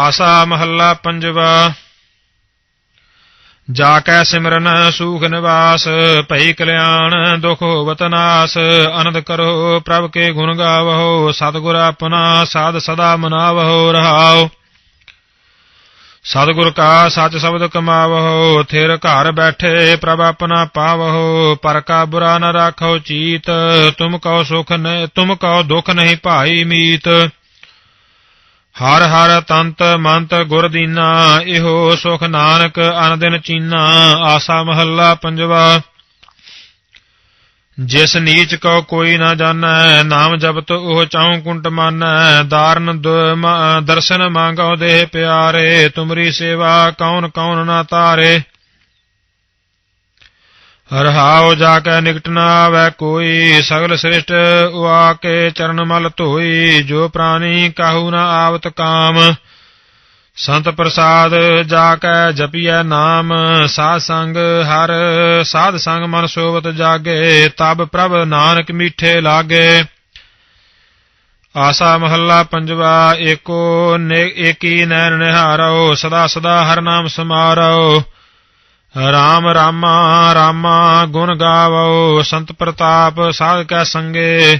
ਆਸਾ ਮਹੱਲਾ ਪੰਜਵਾ। ਜਾ ਕੈ ਸਿਮਰਨ ਸੂਖ ਨਿਵਾਸ, ਭਈ ਕਲਿਆਣ ਦੁਖ ਹੋਵਤ ਨਾਸ ਅਨੰਦ ਕਰੋ ਪ੍ਰਭ ਕੇ ਗੁਣ ਗਾਵੋ ਸਤਿਗੁਰ ਆਪਣਾ ਸਾਧ ਸਦਾ ਮਨਾਵੋ ਰਹਾਓ ਸਤਿਗੁਰ ਕਾ ਸੱਚ ਸ਼ਬਦ ਕਮਾਵੋ ਥਿਰ ਘਰ ਬੈਠੇ ਪ੍ਰਭ ਆਪਣਾ ਪਾਵੋ ਪਰ ਕਾ ਬੁਰਾ ਨ ਰਾਖੋ ਚੀਤ, ਤੁਮ ਕਉ ਸੁਖ ਨ ਤੁਮ ਕਉ ਦੁਖ ਨਹੀਂ ਭਾਈ ਮੀਤ। ਹਰ ਹਰ ਤੰਤ ਮੰਤ ਗੁਰ ਦੀਨਾ, ਇਹੋ ਸੁਖ ਨਾਨਕ ਅਨਦਿਨ ਚੀਨਾ, ਆਸਾ ਮਹੱਲਾ ਪੰਜਵਾ। ਜਿਸ ਨੀਚ ਕੋ ਕੋਈ ਨਾ ਜਾਣੈ, ਨਾਮ ਜਪਤ ਉਹ ਚਾਉ ਕੁੰਟ ਮਾਨੈ, ਦਾਰਨ ਦਰਸ਼ਨ ਮੰਗੋ ਦੇ ਪਿਆਰੇ, ਤੁਮਰੀ ਸੇਵਾ ਕੌਣ ਕੌਣ ਨਾ ਤਾਰੇ। ਰਹਾਉ ਜਾ ਕੇ ਨਿਕਟ ਨਾ ਆਵੈ ਕੋਈ, ਸਗਲ ਸ੍ਰਿਸ਼ਟ ਉਆ ਕੇ ਚਰਨ ਮਲ ਧੋਈ, ਜੋ ਪ੍ਰਾਨੀ ਕਾਹੂ ਨਾ ਆਵਤ ਕਾਮ। ਸੰਤ ਪ੍ਰਸਾਦ ਜਾ ਕੈ ਜਪੀਐ ਨਾਮ, ਸਾਧ ਸੰਗ ਹਰ, ਸਾਧ ਸੰਗ ਮਨ ਸੋਵਤ ਜਾਗੇ, ਤਬ ਪ੍ਰਭ ਨਾਨਕ ਮੀਠੇ ਲਾਗੇ। ਆਸਾ ਮਹੱਲਾ ਪੰਜਵਾ, ਏਕੋ ਨੇ, ਏਕੀ ਨੈਣ ਨਿਹਾਰੋ, ਸਦਾ ਸਦਾ ਹਰ ਨਾਮ ਸਮਾਰੋ। ਰਾਮ ਰਾਮਾ ਰਾਮਾ ਗੁਣ ਗਾਵੋ, ਸੰਤ ਪ੍ਰਤਾਪ ਸਾਧ ਕੈ ਸੰਗੇ।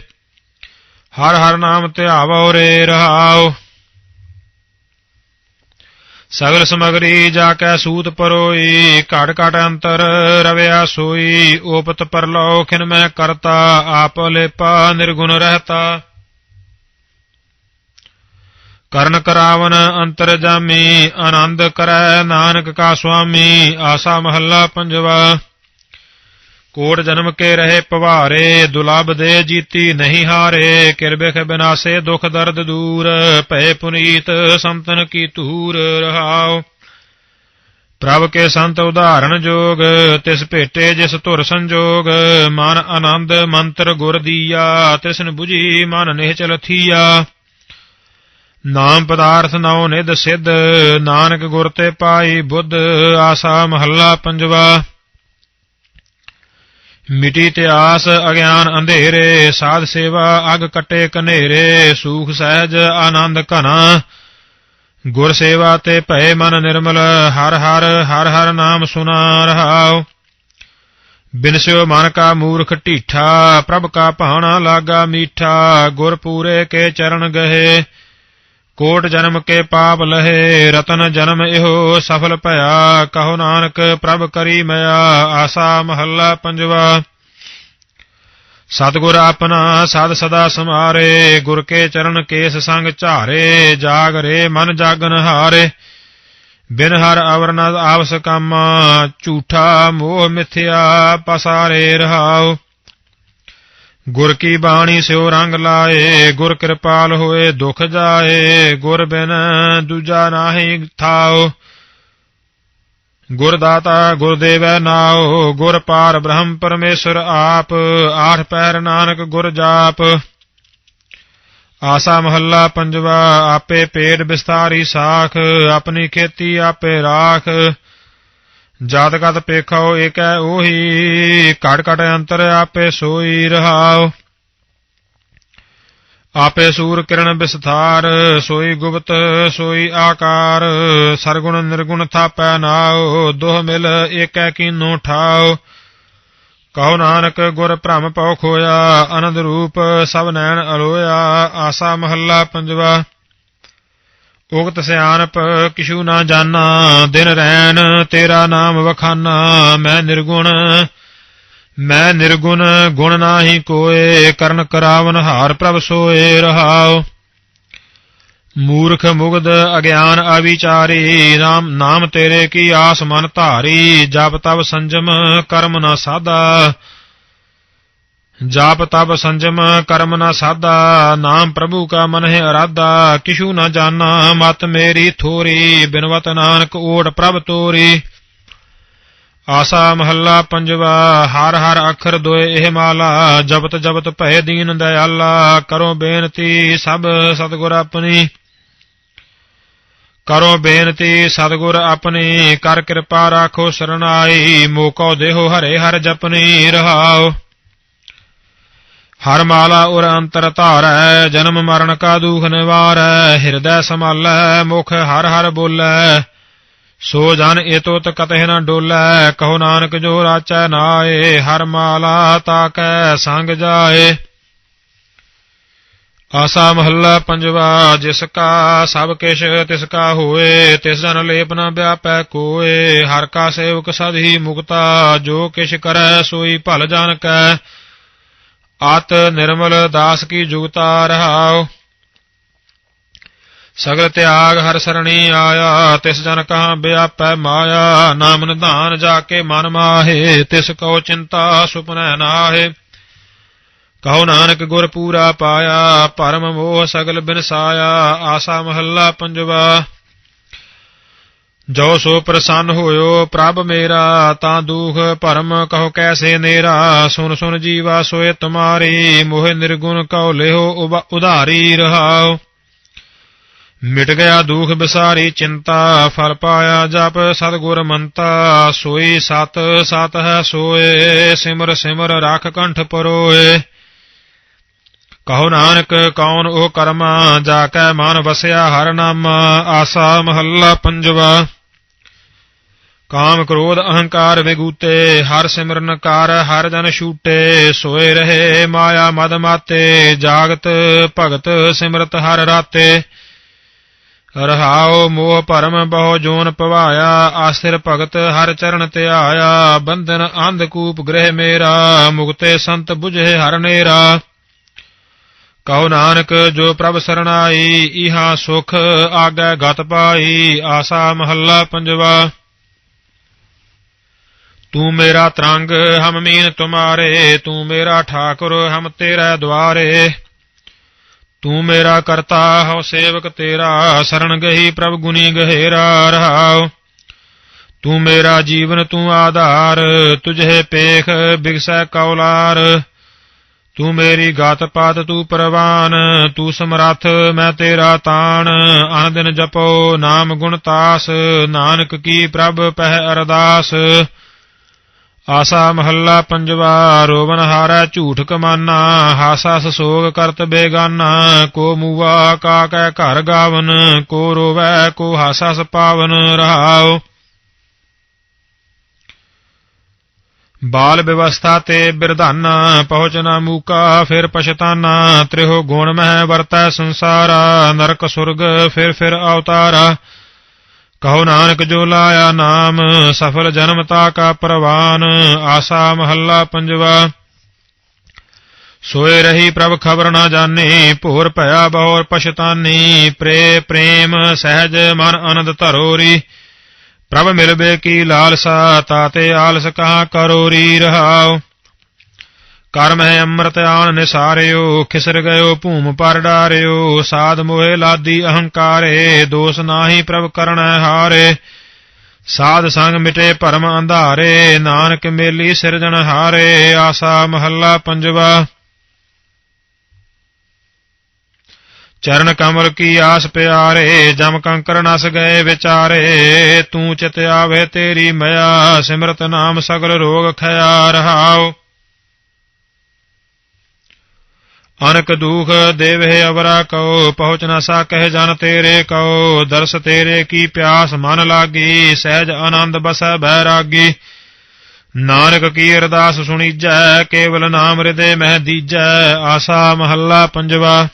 ਹਰ ਹਰ ਨਾਮ ਧਿਆਵੋ, ਰੇ ਰਹਾਓ ਸਗਲ ਸਮਗਰੀ ਜਾ ਕੈ ਸੂਤ ਪਰੋਈ ਘਟ ਘਟ ਅੰਤਰ ਰਵਿਆ ਸੋਈ। ਓਪਤ ਪਰਲੋ ਖਿਨ ਮੈਂ ਕਰਤਾ, ਆਪ ਲੇਪਾ ਨਿਰਗੁਣ ਰਹਤਾ। ਕਰਨ ਕਰਾਵਨ ਅੰਤਰ ਜਾਮੀ, ਆਨੰਦ ਕਰੈ ਨਾਨਕ ਕਾ ਸੁਆਮੀ, ਆਸਾ ਮਹੱਲਾ ਪੰਜਵਾ। ਕੋਟ ਜਨਮ ਕੇ ਰਹੇ ਪਵਾਰੇ, ਦੁਲਬ ਦੇ ਜੀਤੀ ਨਹੀਂ ਹਾਰੇ ਕਿਰਬਿਖ ਬਿਨਾਸੇ ਦੁਖ ਦਰਦ ਦੂਰ ਭੈ ਪੁਨੀਤ ਸੰਤਨ ਕੀ ਧੂਰ ਰਹਾਉ। ਪ੍ਰਭ ਕੇ ਸੰਤ ਉਦਾਹਰਣ ਜੋਗ, ਤਿਸ ਭੇਟੇ ਜਿਸ ਧੁਰ ਸੰਜੋਗ, ਮਨ ਆਨੰਦ ਮੰਤਰ ਗੁਰ ਦੀਆ, ਤਿਸਨ 부ਜੀ ਮਨ ਨਿਹਚਲ ਥੀਆ। ਨਾਮ ਪਦਾਰਥ ਨਉ ਨਿਧ ਸਿੱਧ, ਨਾਨਕ ਗੁਰ ਤੇ ਪਾਈ ਬੁੱਧ, ਆਸਾ ਮਹੱਲਾ ਪੰਜਵਾ। ਮਿਟੀ ਇਤਿਆਸ ਅਗਿਆਨ ਅੰਧੇਰੇ, ਸਾਧ ਸੇਵਾ ਅਗ ਕਟੇ ਕਨੇਰੇ, ਸੂਖ ਸਹਿਜ ਆਨੰਦ ਘਨਾ ਗੁਰ ਸੇਵਾ ਤੇ ਭਏ ਮਨ ਨਿਰਮਲ, ਹਰ ਹਰ ਹਰ ਹਰ ਨਾਮ ਸੁਨਾ ਰਹਾਉ। ਬਿਨਸਿਓ ਮਨ ਕਾ ਮੂਰਖ ਢੀਠਾ, ਪ੍ਰਭ ਕਾ ਭਾਣਾ ਲਾਗਾ ਮੀਠਾ, ਗੁਰ ਪੂਰੇ ਕੇ ਚਰਨ ਗਹੇ। ਕੋਟ ਜਨਮ ਕੇ ਪਾਪ ਲਹੇ, ਰਤਨ ਜਨਮ ਇਹੋ ਸਫਲ ਭਇਆ। ਕਹੋ ਨਾਨਕ, ਪ੍ਰਭ ਕਰੀ ਮਿਆ ਆਸਾ ਮਹੱਲਾ ਪੰਜਵਾ। ਸਤਿਗੁਰ ਆਪਣਾ ਸਦ ਸਦਾ ਸਮਾਰੇ ਗੁਰ ਕੇ ਚਰਨ ਕੇਸ ਸੰਗ ਝਾਰੇ, ਜਾਗ ਰੇ ਮਨ ਜਾਗਨ ਹਾਰੇ। ਬਿਨ ਹਰ ਅਵਰ ਨ ਆਵਸ ਕੰਮ, ਝੂਠਾ ਮੋਹ ਮਿਥਿਆ, ਪਸਾਰੇ ਰਹਾਓ ਗੁਰ ਕੀ ਬਾਣੀ ਸਿਓ ਰੰਗ ਲਾਏ, ਗੁਰ ਕਿਰਪਾਲ ਹੋਏ, ਦੁਖ ਜਾਏ, ਗੁਰ ਬਿਨ ਦੂਜਾ ਨਾਹੀ ਥਾਉ। ਗੁਰ ਦਾਤਾ ਗੁਰ ਦੇਵੈ ਨਾਉ, ਗੁਰ ਪਾਰ ਬ੍ਰਹਮ ਪਰਮੇਸ਼ਰ ਆਪ, ਆਠ ਪੈਰ ਨਾਨਕ ਗੁਰ ਜਾਪ। ਆਸਾ ਮਹੱਲਾ ਪੰਜਵਾ, ਆਪੇ ਪੇਟ ਬਿਸਤਾਰੀ ਸਾਖ, ਆਪਣੀ ਖੇਤੀ ਆਪੇ ਰਾਖ। ਜਦ ਕਤ ਪੇਖੋ ਏਕੈ ਉਹੀ ਘਟ ਘਟ ਅੰਤਰ ਆਪੇ ਸੋਈ ਰਹਾਉ ਆਪੇ ਸੂਰ ਕਿਰਨ ਵਿਸਥਾਰ, ਸੋਈ ਗੁਪਤ, ਸੋਈ ਆਕਾਰ, ਸਰਗੁਣ ਨਿਰਗੁਣ ਥਾਪੈ ਨਾਉ, ਦੋਹ ਮਿਲ ਏਕੈ ਕੀਨੋ ਠਾਉ। ਕਹੋ ਨਾਨਕ, ਗੁਰ ਭ੍ਰਮ ਪਉ ਖੋਇਆ, ਅਨੰਦ ਰੂਪ ਸਭ ਨੈਣ ਅਲੋਇਆ, ਆਸਾ ਮਹੱਲਾ ਪੰਜਵਾ। ਉਗਤ ਸਿਆਣਪ, ਕਿਛੂ ਨਾ ਜਾਣਾ, ਦਿਨ ਰੈਣ, ਤੇਰਾ ਨਾਮ ਵਖਾਨਾ, ਮੈਂ ਨਿਰਗੁਣ ਮੈਂ ਨਿਰਗੁਣ, ਗੁਣ ਨਾਹੀ ਕੋਏ, ਕਰਨ ਕਰਾਵਨ ਹਾਰ ਪ੍ਰਭ ਸੋਏ ਰਹਾਉ। ਮੂਰਖ ਮੁਗਧ ਅਗਿਆਨ ਅਵਿਚਾਰੀ ਨਾਮ ਨਾਮ ਤੇਰੇ ਕੀ ਆਸ ਮਨ ਧਾਰੀ, ਜਪ ਤਬ ਸੰਜਮ, ਕਰਮ ਨਾ ਸਾਦਾ ਜਾਪ ਤਬ ਸੰਜਮ ਕਰਮ ਨਾ ਸਾਧਾ, ਨਾਮ ਪ੍ਰਭੂ ਕਾ ਮਨ ਹੈ ਅਰਾਧਾ, ਕਿਛੂ ਨਾ ਜਾਣਾ ਮਤ ਮੇਰੀ ਥੋਰੀ ਬਿਨਵਤ ਨਾਨਕ ਓਟ ਪ੍ਰਭ ਤੋਰੀ। ਆਸਾ ਮਹੱਲਾ ਪੰਜਵਾ, ਹਰ ਹਰ ਅੱਖਰ ਦੋਏ ਇਹ ਮਾਲਾ, ਜਪਤ ਜਪਤ ਭੈ ਦੀਨ ਦਇਆਲਾ ਕਰੋ ਬੇਨਤੀ ਸਭ ਸਤਿਗੁਰ ਆਪਣੀ। ਕਰੋ ਬੇਨਤੀ ਸਤਿਗੁਰ ਆਪਣੀ, ਕਰ ਕਿਰਪਾ ਰਾਖੋ ਸਰਨਾਈ, ਮੋਕੋ ਦੇਹੋ ਹਰੇ ਹਰ ਜਪਨੀ, ਰਹਾਓ। ਹਰ ਮਾਲਾ ਉਰ ਅੰਤਰ ਧਾਰੈ, ਜਨਮ ਮਰਨ ਕਾ ਦੁਖ ਨਿਵਾਰੈ, ਹਿਰਦੈ ਸੰਭਾਲੈ, ਮੁਖ ਹਰ ਹਰ ਬੋਲੈ। ਸੋ ਜਨ ਏਤੋਤ ਕਤਹਿ ਨ ਡੋਲੈ, ਕਹੋ ਨਾਨਕ ਜੋ ਰਾਚੈ ਨਾਏ, ਹਰ ਮਾਲਾ ਤਾਕੈ ਸੰਗ ਜਾਏ। ਆਸਾ ਮਹੱਲਾ ਪੰਜਵਾ, ਜਿਸ ਕਾ ਸਭ ਕਿਛ ਤਿਸ ਕਾ ਹੋਏ, ਤਿਸ ਜਨ ਲੇਪ ਨ ਵਿਆਪੈ ਕੋਏ। ਹਰ ਕਾ ਸੇਵਕ ਸਦ ਹੀ ਮੁਕਤਾ, ਜੋ ਕਿਛ ਕਰੈ ਸੋਈ ਭਲ ਜਾਣ ਕੈ। ਆਤ ਨਿਰਮਲ ਦਾਸ ਕੀ ਜੁਗਤਾ ਰਹਾਉ। ਸਗਲ ਤਿਆਗ ਹਰ ਸਰਣੀ ਆਇਆ, ਤਿਸ ਜਨ ਕਹਾਂ ਵਿਆਪੈ ਮਾਇਆ। ਨਾਮ ਨਿਧਾਨ ਜਾ ਕੇ ਮਨ ਮਾਹੇ, ਤਿਸ ਕੋ ਚਿੰਤਾ ਸੁਪਨੈ ਨਾਹੇ। ਕਹੋ ਨਾਨਕ ਗੁਰ ਪੂਰਾ ਪਾਇਆ, ਪਰਮ ਮੋਹ ਸਗਲ ਬਿਨਸਾਇਆ, ਆਸਾ ਮਹੱਲਾ ਪੰਜਵਾ। ਜੋ ਸੋ ਪ੍ਰਸੰਨ ਹੋਇਓ ਪ੍ਰਭ ਮੇਰਾ, ਤਾਂ ਦੁਖ ਭਰਮ ਕਹੋ ਕੈਸੇ ਨੇਰਾ। ਸੁਨ ਸੁਨ ਜੀਵਾ ਸੋਏ ਤੁਮਾਰੀ ਮੋਹ ਨਿਰਗੁਣ ਕਉ ਲਿਓ ਉਧਾਰੀ ਰਹਾਓ। ਮਿਟ ਗਿਆ ਦੁਖ ਬਿਸਾਰੀ ਚਿੰਤਾ, ਫਲ ਪਾਇਆ ਜਪ ਸਤਗੁਰ ਮੰਤਾ। ਸੋਈ ਸਤ ਸਤ ਹੈ ਸੋਏ, ਸਿਮਰ ਸਿਮਰ ਰਖ ਕੰਠ ਪਰੋਏ। ਕਹੋ ਨਾਨਕ, ਕੌਣ ਉਹ ਕਰਮਾ, ਜਾ ਕੈ ਮਨ ਵਸਿਆ ਹਰ ਨਾਮ। ਆਸਾ ਮਹੱਲਾ ਪੰਜਵਾ। ਕਾਮ ਕ੍ਰੋਧ ਅਹੰਕਾਰ ਵਿਗੂਤੇ, ਹਰ ਸਿਮਰਨ ਕਰ, ਹਰ ਜਨ ਛੂਟੇ, ਸੋਏ ਰਹੇ ਮਾਇਆ ਮਦ ਮਾਤੇ, ਜਾਗਤ ਭਗਤ ਸਿਮਰਤ ਹਰ ਰਾਤੇ। ਰਹਾਉ ਮੋਹ ਭਰਮ ਬਹੁ ਜੋਨ ਪਵਾਇਆ ਆਸਿਰ ਭਗਤ ਹਰ ਚਰਨ ਧਿਆਇਆ ਬੰਧਨ ਅੰਧ ਕੂਪ ਗ੍ਰਹਿ ਮੇਰਾ, ਮੁਕਤੇ ਸੰਤ 부ਝੇ ਹਰ ਨੇਰਾ। ਕਹੋ ਨਾਨਕ, ਜੋ ਪ੍ਰਭ ਸਰਣਾਈ, ਇਹਾ ਸੁਖ ਆਗੈ ਗਤ ਪਾਈ, ਆਸਾ ਮਹੱਲਾ ਪੰਜਵਾ। ਤੂੰ ਮੇਰਾ ਤਰੰਗ, ਹਮ ਮੀਨ ਤੁਮਾਰੇ, ਤੂੰ ਮੇਰਾ ਠਾਕੁਰ, ਹਮ ਤੇਰੇ ਦੁਆਰੇ। ਤੂੰ ਮੇਰਾ ਕਰਤਾ, ਹਉ ਸੇਵਕ ਤੇਰਾ, ਸਰਣ ਗਹੀ ਪ੍ਰਭ ਗੁਨੀ ਗਹਿਰਾ ਰਹਾਉ। ਤੂੰ ਮੇਰਾ ਜੀਵਨ, ਤੂੰ ਆਧਾਰ, ਤੁਝੇ ਪੇਖ ਬਿਗਸੈ ਕੌਲਾਰ। ਤੂੰ ਮੇਰੀ ਗਤ ਪਾਤ, ਤੂੰ ਪ੍ਰਵਾਨ, ਤੂੰ ਸਮਰੱਥ, ਮੈਂ ਤੇਰਾ ਤਾਣ। ਅਨ ਦਿਨ ਜਪੋ, ਨਾਮ ਗੁਣ ਤਾਸ, ਨਾਨਕ ਕੀ ਪ੍ਰਭ ਪਹਿ ਅਰਦਾਸ। ਆਸਾ ਮਹੱਲਾ ਪੰਜਵਾ, ਰੋਵਨ ਹਾਰੈ ਝੂਠ ਕਮਾਨਾ, ਹਾਸਾ ਸਸੋਗ ਕਰਤ ਬੇਗਾਨਾ, ਕੋ ਮੂਆ ਕਾ ਕੈ ਘਰ ਗਾਵਨ, ਕੋ ਰੋਵੈ ਕੋ ਹਾਸਾ ਸਪਾਵਨ, ਰਹਾਉ। ਬਾਲ ਵਿਵਸਥਾ ਤੇ ਬਿਰਧਾਨਾ, ਪਹੁੰਚਨਾ ਮੂਕਾ, ਫਿਰ ਪਛਤਾਨਾ, ਤ੍ਰਿਹੋ ਗੁਣ ਮਹਿ ਵਰਤੈ ਸੰਸਾਰਾ, ਨਰਕ ਸੁਰਗ, ਫਿਰ ਫਿਰ ਅਵਤਾਰਾ। ਕਹੋ ਨਾਨਕ ਜੋ ਲਾਇਆ ਨਾਮ, ਸਫਲ ਜਨਮ ਤਾ ਕਾ ਪ੍ਰਵਾਨ, ਆਸਾ ਮਹੱਲਾ ਪੰਜਵਾ। ਸੋਏ ਰਹੀ ਪ੍ਰਭ ਖਬਰ ਨਾ ਜਾਣੇ, ਭੋਰ ਭਇਆ ਬਹੁਰ ਪਛਤਾਨੀ ਪ੍ਰੇ ਪ੍ਰੇਮ ਸਹਿਜ ਮਨ ਆਨੰਦ ਧਰੋਰੀ। ਪ੍ਰਭ ਮਿਲਵੇ ਕੀ ਲਾਲਸਾ ਤਾਤੇ ਆਲਸ ਕਹਾ ਕਰੋਰੀ ਰਹਾਉ। ਕਰਮ ਹੈ ਅੰਮ੍ਰਿਤ ਆਣ ਨਿਸਾਰਿਓ, ਖਿਸਰ ਗਇਓ, ਭੂਮ ਪਰ ਡਾਰਿਓ, ਸਾਧ ਮੋਹਿ ਲਾਦੀ ਅਹੰਕਾਰੇ, ਦੋਸ ਨਾਹੀ ਪ੍ਰਭ ਕਰਣੈ ਹਾਰੇ। ਸਾਧ ਸੰਗ ਮਿਟੇ ਭਰਮ ਅੰਧਾਰੇ, ਨਾਨਕ ਮੇਲੀ ਸਿਰਜਣ ਹਾਰੇ, ਆਸਾ ਮਹੱਲਾ ਪੰਜਵਾ। ਚਰਨ ਕਮਲ ਕੀ ਆਸ ਪਿਆਰੇ, ਜਮ ਕੰਕਰ ਨਸ ਗਏ ਵਿਚਾਰੇ। ਤੂੰ ਚਿਤ ਆਵੇ ਤੇਰੀ ਮਇਆ, ਸਿਮਰਤ ਨਾਮ ਸਗਲ ਰੋਗ ਖਿਆ ਰਹਾਓ ਅਨਕ ਦੂਖ ਦੇਵਹਿ ਅਵਰਾ ਕਉ, ਪਹੁੰਚ ਨਾ ਸਕਹਿ ਜਨ ਤੇਰੇ ਕਉ, ਦਰਸ ਤੇਰੇ ਕੀ ਪਿਆਸ ਮਨ ਲਾਗੀ, ਸਹਿਜ ਆਨੰਦ ਬਸੈ ਬੈਰਾਗੀ। ਨਾਨਕ ਕੀ ਅਰਦਾਸ ਸੁਣੀਜੈ, ਕੇਵਲ ਨਾਮ ਹਿਰਦੇ ਮਹਿ ਦੀਜੈ, ਆਸਾ ਮਹੱਲਾ ਪੰਜਵਾ।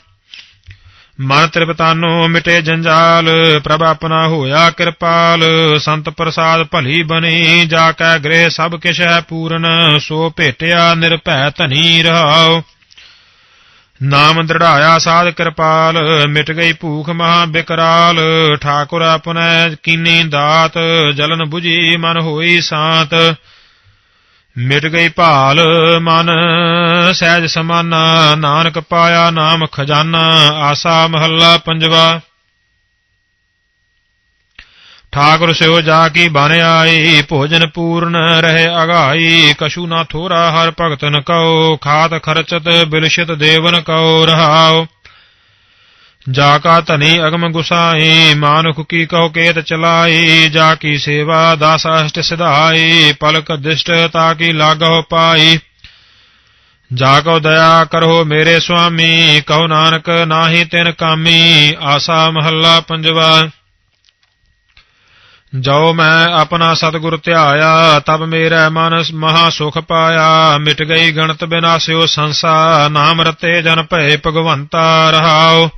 ਮਨ ਤ੍ਰਿਪਤਾਨੋ ਮਿਟੇ ਜੰਜਾਲ, ਪ੍ਰਭ ਆਪਣਾ ਹੋਇਆ ਕਿਰਪਾਲ, ਸੰਤ ਪ੍ਰਸਾਦ ਭਲੀ ਬਣੀ, ਜਾ ਕੈ ਗ੍ਰਹਿ ਸਭ ਕਿਛ ਹੈ ਪੂਰਨ, ਸੋ ਭੇਟਿਆ ਨਿਰਭੈ ਧਨੀ ਰਹਾਉ। ਨਾਮ ਦ੍ਰਿੜਾਇਆ ਸਾਧ ਕਿਰਪਾਲ, ਮਿਟ ਗਈ ਭੂਖ ਮਹਾ ਬਿਕਰਾਲ, ਠਾਕੁਰ ਆਪਣੈ ਕੀਨੀ ਦਾਤ, ਜਲਨ 부ਜੀ ਮਨ ਹੋਈ ਸਾਤ। ਮਿਟ ਗਈ ਭਾਲ, ਮਨ ਸਹਿਜ ਸਮਾਨਾ, ਨਾਨਕ ਪਾਇਆ ਨਾਮ ਖਜ਼ਾਨਾ, ਆਸਾ ਮਹੱਲਾ ਪੰਜਵਾ। ਠਾਕੁਰ ਸਿਓ ਜਾ ਕੀ ਬਨ ਆਈ ਭੋਜਨ ਪੂਰਨ ਰਹੇ ਅਗਾਈ ਕਛੂ ਨਾ ਥੋਰਾ ਹਰ ਭਗਤਨ ਕਉ ਖਾਤ ਖਰਚਤ ਬਿਲਸ਼ਿਤ ਦੇਵਨ ਕਉ ਰਹਾਉ ਜਾ ਕਾ ਧਨੀ ਅਗਮ ਗੁਸਾਈ ਮਾਨੁਖ ਕੀ ਕਹੋ ਕੇਤ ਚਲਾਈ ਜਾ ਕੀ ਸੇਵਾ ਦਾਸ ਅਸ਼ਟ ਸਿਧਾਈ ਪਲਕ ਦਿਸ਼ਟ ਤਾ ਕੀ ਲਾਗਹੁ ਪਾਈ ਜਾ ਕੋ ਦਇਆ ਕਰੋ ਮੇਰੇ ਸੁਆਮੀ ਕਹੋ ਨਾਨਕ ਨਾਹੀ ਤਿਨ ਕਾਮੀ ਆਸਾ ਮਹੱਲਾ ਪੰਜਵਾ ਜੋ ਮੈਂ ਆਪਣਾ ਸਤਿਗੁਰ ਧਿਆਇਆ, ਤਬ ਮੇਰਾ ਮਨ ਮਹਾ ਸੁਖ ਪਾਇਆ। ਮਿਟ ਗਈ ਗਣਤ ਬਿਨਾਸਿਓ ਸੰਸਾ ਨਾਮ ਰਤੇ ਜਨ ਭਏ ਭਗਵੰਤਾ ਰਹਾਉ।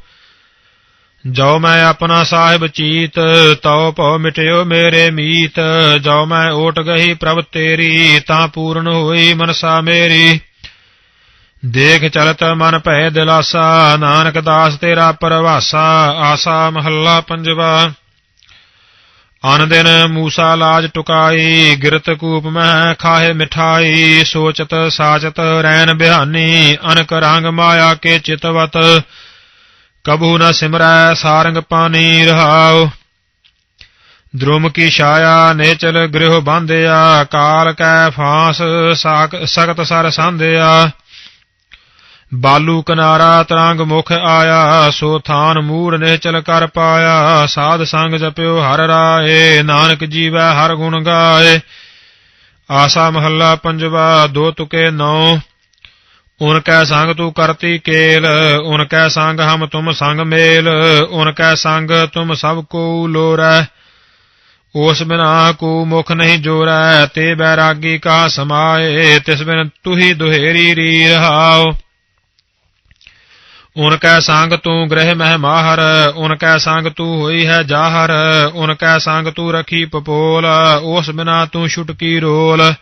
ਜੋ ਮੈਂ ਆਪਣਾ ਸਾਹਿਬ ਚੀਤ, ਤਉ ਭਉ ਮਿਟਿਓ ਮੇਰੇ ਮੀਤ। ਜੋ ਮੈਂ ਓਟ ਗਈ ਪ੍ਰਭ ਤੇਰੀ, ਤਾਂ ਪੂਰਨ ਹੋਈ ਮਨਸਾ ਮੇਰੀ। ਦੇਖ ਚਲਤ ਮਨ ਭੈ ਦਿਲਾਸਾ, ਨਾਨਕ ਦਾਸ ਤੇਰਾ ਪਰਵਾਸਾ, ਆਸਾ ਮਹੱਲਾ ਪੰਜਵਾ। ਅਨ ਦਿਨ ਮੂਸਾ ਲਾਜ ਟੁਕਾਈ, ਗਿਰਤ ਕੂਪ ਮਹਿ ਖਾਏ ਮਿਠਾਈ, ਸੋਚਤ ਸਾਚਤ ਰੈਨ ਬਿਹਾਨੀ, ਅਨਕ ਰੰਗ ਮਾਇਆ ਕੇ ਚਿਤਵਤ, ਕਬੂ ਨ ਸਿਮਰੈ ਸਾਰੰਗ ਪਾਨੀ ਰਹਾਉ। ਦ੍ਰੁਮ ਕੀ ਛਾਇਆ ਨੇਚਲ ਗ੍ਰਹਿ ਬਾਂਧਿਆ, ਕਾਲ ਕੈ ਫਾਂਸ ਸਾਕ ਸਖਤ ਸਰ ਸਾਂਧਿਆ। ਬਾਲੂ ਕਿਨਾਰਾ ਤਰੰਗ ਮੁਖ ਆਇਆ, ਸੋ ਥਾਨ ਮੂਰ ਨਿਹਚਲ ਕਰ ਪਾਇਆ, ਸਾਧ ਸੰਗ ਜਪਿਓ ਹਰ ਰਾਏ, ਨਾਨਕ ਜੀਵੈ ਹਰ ਗੁਣ ਗਾਏ। ਆਸਾ ਮਹੱਲਾ ਪੰਜਵਾ, ਦੋ ਤੁਕੇ ਨੌ। ਉਨ ਕੈ ਸੰਗ ਤੂੰ ਕਰਤੀ ਕੇਲ, ਉਨ ਕੈ ਸੰਗ ਹਮ ਤੁਮ ਸੰਗ ਮੇਲ, ਉਨ ਕੈ ਸੰਗ ਤੁਮ ਸਭ ਕੋ ਲੋਰੈ। ਉਸ ਬਿਨਾ ਕੋ ਮੁਖ ਨਹੀਂ ਜੋਰੈ, ਤੇ ਬੈਰਾਗੀ ਕਾ ਸਮਾਏ, ਤਿਸ ਬਿਨ ਤੁਹੀ ਦੁਹੇਰੀ ਰੀ ਰਹਾਓ। ਉਨ ਕੈ ਸੰਗ ਤੂੰ ਗ੍ਰਹਿ ਮਹਿ ਮਾਹਰ, ਉਨ ਕੈ ਸੰਗ ਤੂੰ ਹੋਈ ਹੈ ਜਾਹਰ, ਉਨ ਕੈ ਸੰਗ ਤੂੰ ਰਖੀ ਪਪੋਲ, ਉਸ ਬਿਨਾ ਤੂੰ ਛੁਟਕੀ ਰੋਲ।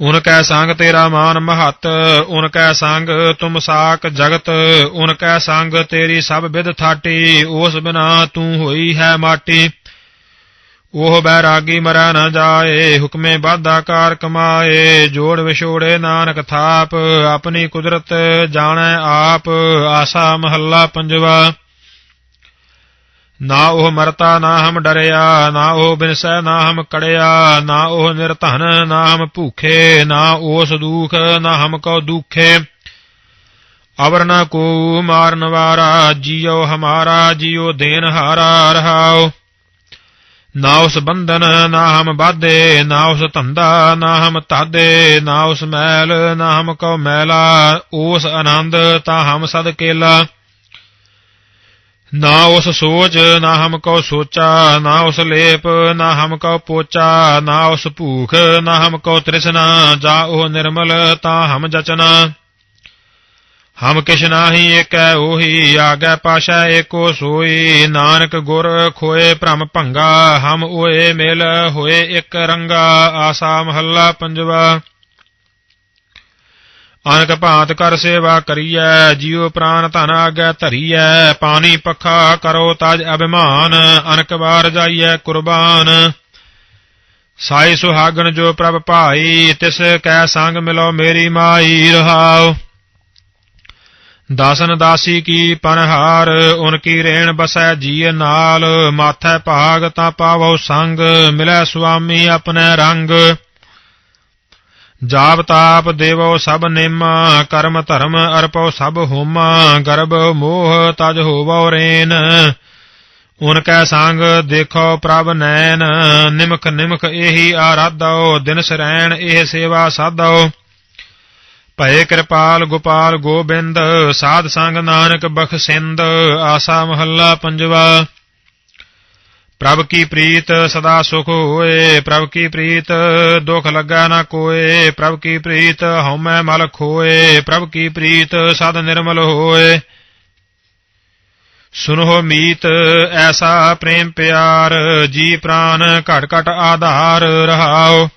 ਉਨ ਕੈ ਸੰਗ ਤੇਰਾ ਮਾਨ ਮਹਤ, ਉਨ ਕੈ ਸੰਗ ਤੁਮ ਸਾਕ ਜਗਤ, ਉਨ ਕੈ ਸੰਗ ਤੇਰੀ ਸਭ ਵਿਦ ਥਾਟੀ, ਉਸ ਬਿਨਾ ਤੂੰ ਹੋਈ ਹੈ ਮਾਟੀ। ਉਹ ਬੈਰਾਗੀ ਮਰੈ ਨਾ ਜਾਏ, ਹੁਕਮੇ ਬਾਧਾਕਾਰ ਕਮਾਏ, ਜੋੜ ਵਿਛੋੜੇ ਨਾਨਕ ਥਾਪ, ਆਪਣੀ ਕੁਦਰਤ ਜਾਣੈ ਆਪ, ਆਸਾ ਮਹੱਲਾ ਪੰਜਵਾ। ਨਾ ਉਹ ਮਰਤਾ, ਨਾ ਹਮ ਡਰਿਆ, ਨਾ ਉਹ ਬਿਨਸੈ, ਨਾ ਹਮ ਕੜਿਆ, ਨਾ ਉਹ ਨਿਰਧਨ, ਨਾ ਹਮ ਭੂਖੇ, ਨਾ ਉਸ ਦੁਖ ਨਾ ਹਮ ਕੋ ਦੁਖੇ। ਅਵਰ ਨ ਕੋ ਮਾਰਨ ਵਾਰਾ, ਜੀਉ ਹਮਾਰਾ, ਜੀਉ ਦੇਨ ਹਾਰਾ ਰਹਾਓ ਨਾ ਉਸ ਬੰਧਨ ਨਾ ਹਮ ਬਾਧੇ ਨਾ ਉਸ ਧੰਦਾ ਨਾ ਹਮ ਤਾਦੇ ਨਾ ਉਸ ਮੈਲ ਨਾ ਹਮ ਕੋ ਮੈਲਾ ਉਸ ਆਨੰਦ ਤਾ ਹਮ ਸਦ ਕੇਲਾ। ਨਾ ਉਸ ਸੋਚ ਨਾ ਹਮ ਕੋ ਸੋਚਾ, ਨਾ ਉਸ ਲੇਪ ਨਾ ਹਮ ਕੋ ਪੋਚਾ, ਨਾ ਉਸ ਭੂਖ ਨਾ ਹਮ ਕੋ ਤ੍ਰਿਸ਼ਨਾ, ਜਾ ਉਹ ਨਿਰਮਲ ਤਾ ਹਮ ਜਚਨਾ। ਹਮ ਕਿਛ ਨਾਹੀ ਏਕੈ ਉਹੀ ਆਗੈ ਪਾਸ਼ਾ ਏਕੋ ਸੋਈ। ਨਾਨਕ ਗੁਰ ਖੋਏ ਭ੍ਰਮ ਭੰਗਾ, ਹਮ ਓਏ ਮਿਲ ਹੋਏ ਇੱਕ ਰੰਗਾ। ਆਸਾ ਮਹੱਲਾ ਪੰਜਵਾ। ਅਨਕ ਭਾਂਤ ਕਰ ਸੇਵਾ ਕਰੀਐ, ਜੀਉ ਪ੍ਰਾਨ ਧਨ ਆਗੈ ਧਰੀਐ। ਪਾਣੀ ਪੱਖਾ ਕਰੋ ਤਜ ਅਭਿਮਾਨ, ਅਨਕ ਵਾਰ ਜਾਈਐ ਕੁਰਬਾਨ। ਸਾਈ ਸੁਹਾਗਣ ਜੋ ਪ੍ਰਭ ਭਾਈ, ਤਿਸ ਕੈ ਸੰਗ ਮਿਲੋ ਮੇਰੀ ਮਾਈ ਰਹਾਓ ਦਾਸਨ ਦਾਸੀ ਕੀ ਪਨਹਾਰ, ਉਨ ਰੇਣ ਬਸੈ ਜੀ ਨਾਲ। ਮਾਥੈ ਭਾਗ ਤਾ ਪਾਵੋ ਸੰਗ, ਮਿਲੈ ਸੁਆਮੀ ਆਪਣੇ ਰੰਗ। ਜਾਪ ਤਾਪ ਦੇਵੋ ਸਭ ਨੇਮਾ, ਕਰਮ ਧਰਮ ਅਰਪੋ ਸਭ ਹੋਮਾ, ਗਰਭ ਮੋਹ ਤਜ ਹੋਵੋ ਰੇਨ। ਉਨ ਕੈ ਸੰਗ, ਦੇਖੋ ਪ੍ਰਭ ਨੈਣ, ਨਿਮਖ ਨਿਮਖ ਇਹੀ ਆਰਾਧੋ, ਦਿਨ ਸਰੈਣ ਇਹ ਸੇਵਾ ਸਾਧੋ। ਭਏ ਕਿਰਪਾਲ ਗੋਪਾਲ ਗੋਬਿੰਦ, ਸਾਧ ਸੰਗ ਨਾਨਕ ਬਖਸਿੰਦ, ਆਸਾ ਮਹੱਲਾ ਪੰਜਵਾ। ਪ੍ਰਭ ਕੀ ਪ੍ਰੀਤ ਸਦਾ ਸੁਖ ਹੋਏ, ਪ੍ਰਭ ਕੀ ਪ੍ਰੀਤ ਦੁਖ ਲੱਗਾ ਨਾ ਕੋਏ, ਪ੍ਰਭ ਕੀ ਪ੍ਰੀਤ ਹਉਮੈ ਮਲ ਖੋਏ, ਪ੍ਰਭ ਕੀ ਪ੍ਰੀਤ ਸਦ ਨਿਰਮਲ ਹੋਏ। ਸੁਨੋ ਮੀਤ, ਐਸਾ ਪ੍ਰੇਮ ਪਿਆਰ, ਜੀ ਪ੍ਰਾਨ ਘਟ ਘਟ ਆਧਾਰ ਰਹਾਓ।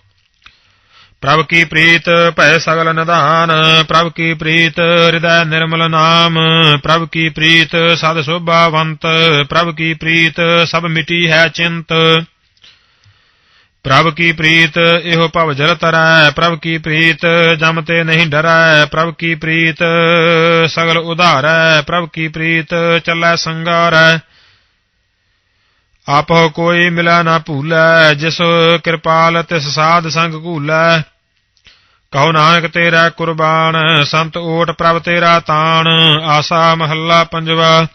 ਪ੍ਰਭ ਕੀ ਪ੍ਰੀਤ ਭੈ ਸਗਲ ਨਿਧਾਨ, ਪ੍ਰਭ ਕੀ ਪ੍ਰੀਤ ਹਿਰਦੈ ਨਿਰਮਲ ਨਾਮ, ਪ੍ਰਭ ਕੀ ਪ੍ਰੀਤ ਸਦ ਸੋਭਾਵੰਤ, ਪ੍ਰਭ ਕੀ ਪ੍ਰੀਤ ਸਭ ਮਿਟੀ ਹੈ ਚਿੰਤ। ਪ੍ਰਭ ਕੀ ਪ੍ਰੀਤ ਇਹੋ ਭਵ ਜਲ ਤਰੈ, ਪ੍ਰਭ ਕੀ ਪ੍ਰੀਤ ਜਮ ਤੇ ਨਹੀਂ ਡਰੈ, ਪ੍ਰਭ ਕੀ ਪ੍ਰੀਤ ਸਗਲ ਉਧਾਰੈ, ਪ੍ਰਭ ਕੀ ਪ੍ਰੀਤ ਚੱਲੈ ਸੰਗਾਰੈ। ਆਪੋ ਕੋਈ ਮਿਲਾ ਨਾ ਭੂਲੈ, ਜਿਸ ਕਿਰਪਾਲ ਤਿਸ ਸਾਧ ਸੰਗ ਘੂਲੈ। ਕਹੋ ਨਾਨਕ ਤੇਰਾ ਕੁਰਬਾਨ, ਸੰਤ ਓਟ ਪ੍ਰਭ ਤੇਰਾ ਤਾਣ, ਆਸਾ ਮਹੱਲਾ ਪੰਜਵਾ।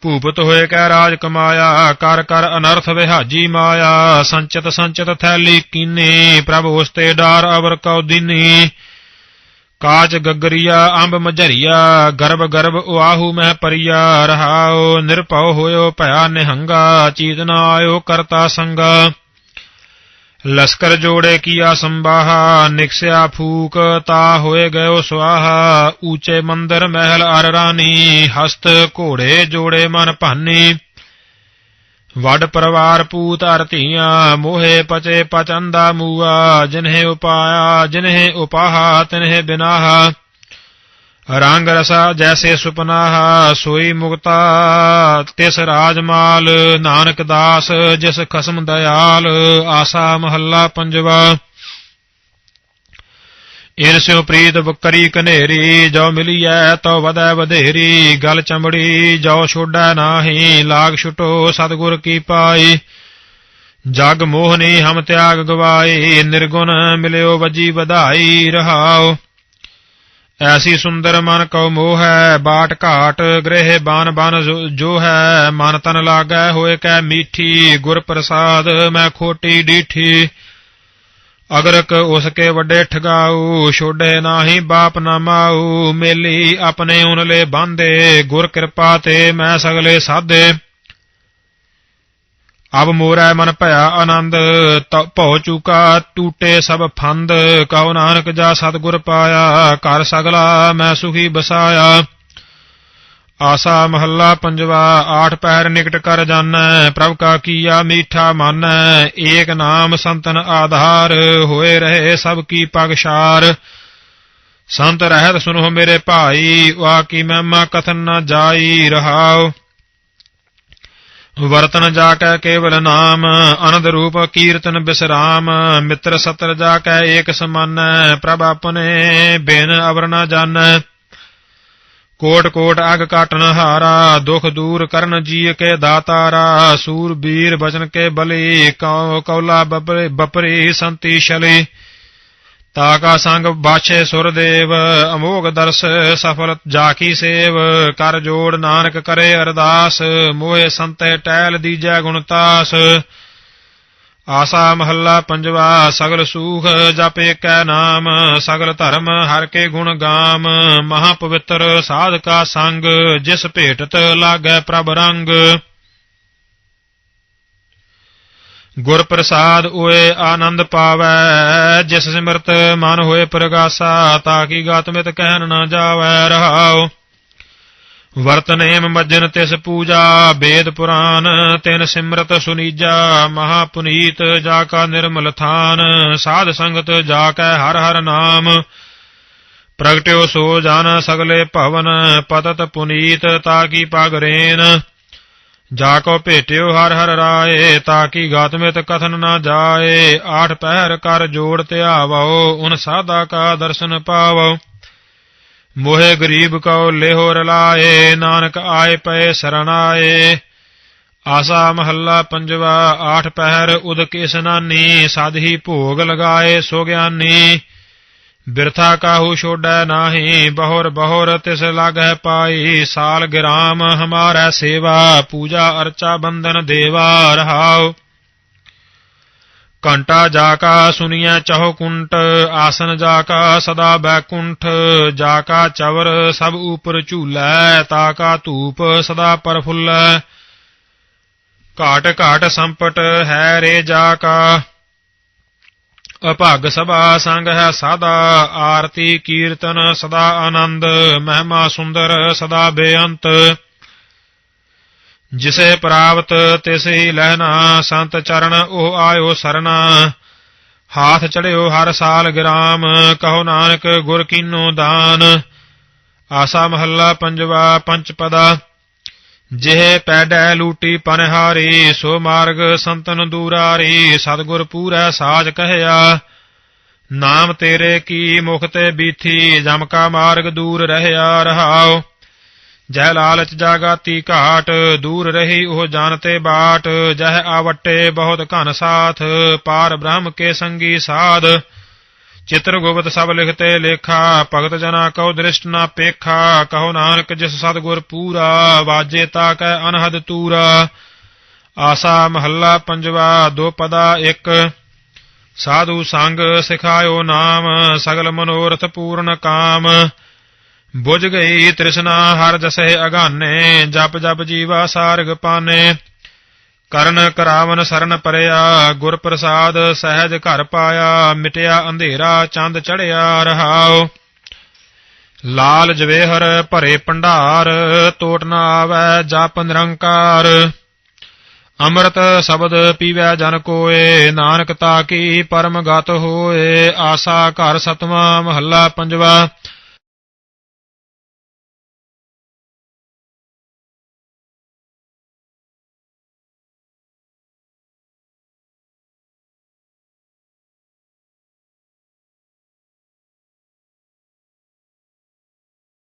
ਭੂਪਤ ਹੋਏ ਕੈ ਰਾਜ ਕਮਾਇਆ, ਕਰ ਕਰ ਅਨਰਥ ਵਿਹਾਜੀ ਮਾਇਆ। ਸੰਚਿਤ ਸੰਚਿਤ ਥੈਲੀ ਕੀਨੀ, ਪ੍ਰਭ ਉਸ ਤੇ ਡਾਰ ਅਵਰ ਕਉ ਦਿਨੀ। ਕਾਚ ਗਗਰੀਆ, ਅੰਬ ਮਝਰੀਆ, ਗਰਭ ਗਰਭ ਉਆਹੂ ਮਹਿ ਪਰਿਆ, ਰਹਾਉ ਨਿਰਭਉ ਹੋਇਓ ਭਇਆ ਨਿਹੰਗਾ, ਚੀਤ ਨ ਆਇਓ ਕਰਤਾ ਸੰਗ। ਲਸਕਰ ਜੋੜੇ ਕੀਆ ਸੰਬਾਹਾ, ਨਿਕਸਿਆ ਫੂਕ, ਤਾ ਹੋਏ ਗਇਓ ਸੁਆਹਾ। ਊਚੇ ਮੰਦਰ ਮਹਿਲ ਅਰ ਰਾਨੀ, ਹਸਤ ਘੋੜੇ ਜੋੜੇ ਮਨ ਭਾਨੀ। ਵਡ ਪਰਵਾਰ ਪੂਤ ਅਰ ਮੋਹੇ ਪਚੇ ਪਚੰਦਾ ਮੂਆ, ਜਿਨਹਿ ਉਪਾਇਆ, ਜਿਨਹਿ ਉਪਾਹਾ, ਤਿਨਹਿ ਬਿਨਾਹਾ। ਰੰਗ ਰਸਾ ਜੈਸੇ ਸੁਪਨਾਹਾ, ਸੋਈ ਮੁਕਤਾ, ਤਿਸ ਰਾਜਮਾਲ, ਨਾਨਕ ਦਾਸ, ਜਿਸ ਖਸਮ ਦਇਆਲ, ਆਸਾ ਮਹੱਲਾ ਪੰਜਵਾ। ਇਨ ਪ੍ਰੀਤ ਬਕਰੀ ਕਨੇਰੀ, ਜੋ ਮਿਲੀਐ ਤੋ ਵਧੈ ਵਧੇਰੀ, ਗਲ ਚਮੜੀ, ਜੋ ਛੋੜੈ ਨਾਹੀ, ਲਾਗ ਛੁਟੋ ਸਤਗੁਰ ਕੀ ਪਾਈ। ਜਗ ਮੋਹਨੀ ਹਮ ਤਿਆਗ ਗਵਾਈ, ਨਿਰਗੁਣ ਮਿਲਿਓ ਵਜੀ ਵਧਾਈ ਰਹਾਓ ਐਸੀ ਸੁੰਦਰ ਮਨ ਕਉ ਮੋਹ ਹੈ, ਬਾਟ ਘਾਟ ਗ੍ਰਹਿ ਬਾਨ ਬਨ ਜੋ ਹੈ, ਮਨ ਤਨ ਲਾਗੈ ਹੋਏ ਕੈ ਮੀਠੀ, ਗੁਰ ਪ੍ਰਸਾਦ ਮੈਂ ਖੋਟੀ ਡੀਠੀ। ਅਗਰਕ ਉਸ ਕੇ ਵੱਡੇ ਠਗਾਉ ਛੋਡੇ ਨਾਹੀ ਬਾਪ ਨਾ ਮਾਉ ਮੇਲੀ ਆਪਣੇ ਉਨਲੇ ਬਾਂਦੇ, ਗੁਰ ਕਿਰਪਾ ਤੇ ਮੈਂ ਸਗਲੇ ਸਾਧੇ ਅਬ ਮੋਰੈ ਮਨ ਭਇਆ ਆਨੰਦ ਭਉ ਚੁਕਾ ਟੂਟੇ ਸਭ ਫੰਦ ਕਹੋ ਨਾਨਕ ਜਾ ਸਤਗੁਰ ਪਾਇਆ ਕਰ ਸਗਲਾ ਮੈਂ ਸੁਖੀ ਬਸਾਇਆ। ਆਸਾ ਮਹੱਲਾ ਪੰਜਵਾ, ਆਠ ਪੈਰ ਨਿਕਟ ਕਰ ਜਾਣੈ ਪ੍ਰਭ ਕਾ ਕੀਆ ਮੀਠਾ ਮਾਨੈ, ਏਕ ਨਾਮ ਸੰਤਨ ਆਧਾਰ, ਹੋਏ ਰਹੇ ਸਭ ਕੀ ਪਗਸ਼ਾਰ। ਸੰਤ ਰਹਿਤ ਸੁਨੋ ਮੇਰੇ ਭਾਈ, ਵਾ ਕੀ ਮਹਿਮਾ ਕਥਨ ਨਾ ਜਾਈ ਰਹਾਓ ਵਰਤਨ ਜਾ ਕੈ ਕੇਵਲ ਨਾਮ, ਅਨੰਦ ਰੂਪ ਕੀਰਤਨ ਬਿਸਰਾਮ, ਮਿੱਤਰ ਸਤਰ ਜਾ ਕੈ ਏਕ ਸਮਾਨੈ, ਪ੍ਰਭ ਆਪਣੇ ਬਿਨ ਅਵਰ ਨਾ ਜਾਣੈ। ਕੋਟ ਕੋਟ ਅਗ ਕਾਟਨ ਹਾਰਾ, ਦੁਖ ਦੂਰ ਕਰਨ ਜੀ ਕੇ ਦਾਤਾਰਾ, ਸੂਰ ਬੀਰ ਬਚਨ ਕੇ ਬਲੀ, ਕਉ ਕੌਲਾ ਬਪਰੀ ਸੰਤੀ ਸ਼ਲੀ ਤਾਕਾ ਸੰਗ ਬਾਛੇ ਸੁਰਦੇਵ ਅਮੋਗ ਦਰਸ ਸਫਲ ਜਾਕੀ ਸੇਵ। ਕਰ ਜੋੜ ਨਾਨਕ ਕਰੇ ਅਰਦਾਸ ਮੋਏ ਸੰਤੇ ਟੈਲ ਦੀਜੈ ਗੁਣਤਾਸ ਆਸਾ ਮਹੱਲਾ ਪੰਜਵਾ, ਸਗਲ ਸੂਖ ਜਪੇ ਕੈ ਨਾਮ, ਸਗਲ ਧਰਮ ਹਰ ਕੇ ਗੁਣ ਗਾਮ ਮਹਾ ਪਵਿੱਤਰ ਸਾਧਕਾ ਸੰਗ, ਜਿਸ ਭੇਟਤ ਲਾਗੈ ਪ੍ਰਭ ਰੰਗ। ਗੁਰ ਪ੍ਰਸਾਦ ਓਏ ਆਨੰਦ ਪਾਵੈ, ਜਿਸ ਸਿਮਰਤ ਮਨ ਹੋਏ ਪ੍ਰਗਾਸਾ, ਤਾਂ ਕੀ ਗਾਤ ਮਿਤ ਨਾ ਜਾਵੈ, ਰਹਾਉ। ਵਰਤ ਨੇਮ ਮੱਜਨ ਤਿਸ ਪੂਜਾ ਵੇਦ ਪੁਰਾਨ, ਤਿਨ ਸਿਮਰਤ ਸੁਨੀਜਾ, ਮਹਾ ਪੁਨੀਤ, ਜਾ ਕਾ ਨਿਰਮਲ ਥਾਨ, ਸਾਧ ਸੰਗਤ ਜਾ ਕੈ ਹਰ ਹਰ ਨਾਮ। ਪ੍ਰਗਟਿਓ ਸੋ ਜਾਣ ਸਗਲੇ ਭਵਨ, ਪਤਤ ਪੁਨੀਤ, ਤਾ ਕੀ ਪਗਰੇਨ ਜਾ ਕੋ ਭੇਟਿਓ ਹਰ ਹਰ ਰਾਏ, ਤਾਂ ਕੀ ਗਾਤਮਿਤ ਕਥਨ ਨਾ ਜਾਏ। ਆਠ ਪਹਿਰ ਕਰ ਜੋੜ ਧਿਆਵੋ, ਉਨ ਸਾਦਾ ਕਾ ਦਰਸ਼ਨ ਪਾਵੋ। ਮੋਹਿ ਗਰੀਬ ਕਉ ਲਿਹੋ ਰਲਾਏ, ਨਾਨਕ ਆਏ ਪਏ ਸਰਣਾਏ। ਆਸਾ ਮਹੱਲਾ ਪੰਜਵਾ, ਆਠ ਪਹਿਰ ਉਦ ਉਦਕ ਇਸਨਾਨੀ ਸਾਧੀ ਭੋਗ ਲਗਾਏ ਸੋ ਗਿਆਨੀ। ਬਿਰਥਾ ਕਾਹੂ ਛੋੜੈ ਨਾਹੀ, ਬਹੁਰ ਬਹੁਰ ਤਿਸ ਲਾਗੈ ਪਾਈ। ਸਾਲ ਗ੍ਰਾਮ ਹਮਾਰਾ ਸੇਵਾ, ਪੂਜਾ ਅਰਚਾ ਬੰਦਨ ਦੇਵਾ ਰਹਾਉ। ਕੰਟਾ ਜਾ ਕਾ ਸੁਨੀਐ ਚਹੁ ਕੁੰਟ, ਆਸਨ ਜਾ ਕਾ ਸਦਾ ਬੈਕੁੰਠ ਜਾ ਕਾ ਚਵਰ ਸਭ ਉਪਰ ਝੂਲੈ ਤਾ ਕਾ ਧੂਪ ਸਦਾ ਪਰਫੁੱਲੈ। ਘਾਟ ਘਾਟ ਸੰਪਟ ਹੈ ਰੇ ਜਾ ਕਾ ਅਭਾਗ ਸਭਾ ਸੰਗ ਹੈ ਸਦਾ, ਆਰਤੀ ਕੀਰਤਨ ਸਦਾ ਆਨੰਦ, ਮਹਿਮਾ ਸੁੰਦਰ ਸਦਾ ਬੇਅੰਤ। ਜਿਸੇ ਪ੍ਰਾਪਤ ਤਿਸੇ ਹੀ ਲਹਿਣਾ ਸੰਤ ਚਰਨ ਉਹ ਆਇਓ ਸਰਨਾ। ਹਾਥ ਚੜਿਓ ਹਰ ਸਾਲ ਗ੍ਰਾਮ, ਕਹੋ ਨਾਨਕ ਗੁਰ ਕੀਨੋ ਦਾਨ। ਆਸਾ ਮਹੱਲਾ ਪੰਜਵਾ ਪੰਚ ਪਦਾ, ਜਿਹ ਪੈਡੈ ਲੂਟੀ ਪਨਹਾਰੀ, ਸੋ ਮਾਰਗ ਸੰਤਨ ਦੂਰਾਰੀ, ਸਤਗੁਰ ਪੂਰੈ ਸਾਜ ਕਹਿਆ। ਨਾਮ ਤੇਰੇ ਕੀ ਮੁਖ ਤੇ ਬੀਥੀ, ਜਮ ਕਾ ਮਾਰਗ ਦੂਰ ਰਹਿਆ ਰਹਾਉ। ਜਹ ਲਾਲਚ ਜਾਗਾਤੀ ਘਾਟ, ਦੂਰ ਰਹੀ ਉਹ ਜਾਣਤੇ ਬਾਟ, ਜਹ ਆਵਟੇ ਬਹੁਤ ਘਨ ਸਾਥ, ਪਾਰ ਬ੍ਰਹਮ ਕੇ ਸੰਗੀ ਸਾਧ। ਚਿਤਰ ਗੁਪਤ ਸਭ ਲਿਖਤੇ ਲੇਖਾ, ਭਗਤ ਜਨਾ ਕਉ ਦ੍ਰਿਸ਼ਟ ਨਾ ਪੇਖਾ, ਕਹੋ ਨਾਨਕ ਜਿਸ ਸਤਗੁਰ ਪੂਰਾ, ਵਾਜੇ ਤਾ ਕੈ ਅਨਹਦ ਤੂਰਾ। ਆਸਾ ਮਹੱਲਾ ਪੰਜਵਾ, ਦੋ ਪਦਾ ਇੱਕ। ਸਾਧੂ ਸੰਗ ਸਿਖਾਇਓ ਨਾਮ, ਸਗਲ ਮਨੋਰਥ ਪੂਰਨ ਕਾਮ। ਬੁਝ ਗਈ ਤ੍ਰਿਸ਼ਨਾ ਹਰ ਜਸਹਿ ਅਗਾਨੇ, ਜਪ ਜਪ ਜੀਵਾ ਸਾਰਗ ਪਾਨੇ। ਕਰਨ ਕਰਾਵਨ ਸਰਨ ਪਰਿਆ ਗੁਰ ਪ੍ਰਸਾਦ ਸਹਿਜ ਘਰ ਪਾਇਆ, ਮਿਟਿਆ ਅੰਧੇਰਾ ਚੰਦ ਚੜਿਆ ਰਹਾਉ। ਲਾਲ ਜਵੇਹਰ ਭਰੇ ਭੰਡਾਰ ਟੋਟ ਨਾ ਆਵੈ ਜਪ ਨਿਰੰਕਾਰ। ਅੰਮ੍ਰਿਤ ਸ਼ਬਦ ਪੀਵੈ ਜਨ ਕੋਏ, ਨਾਨਕ ਤਾ ਕੀ ਪਰਮ ਗਤ ਹੋਏ, ਆਸਾ ਘਰ ਸਤਵਾਂ, ਮਹੱਲਾ ਪੰਜਵਾ।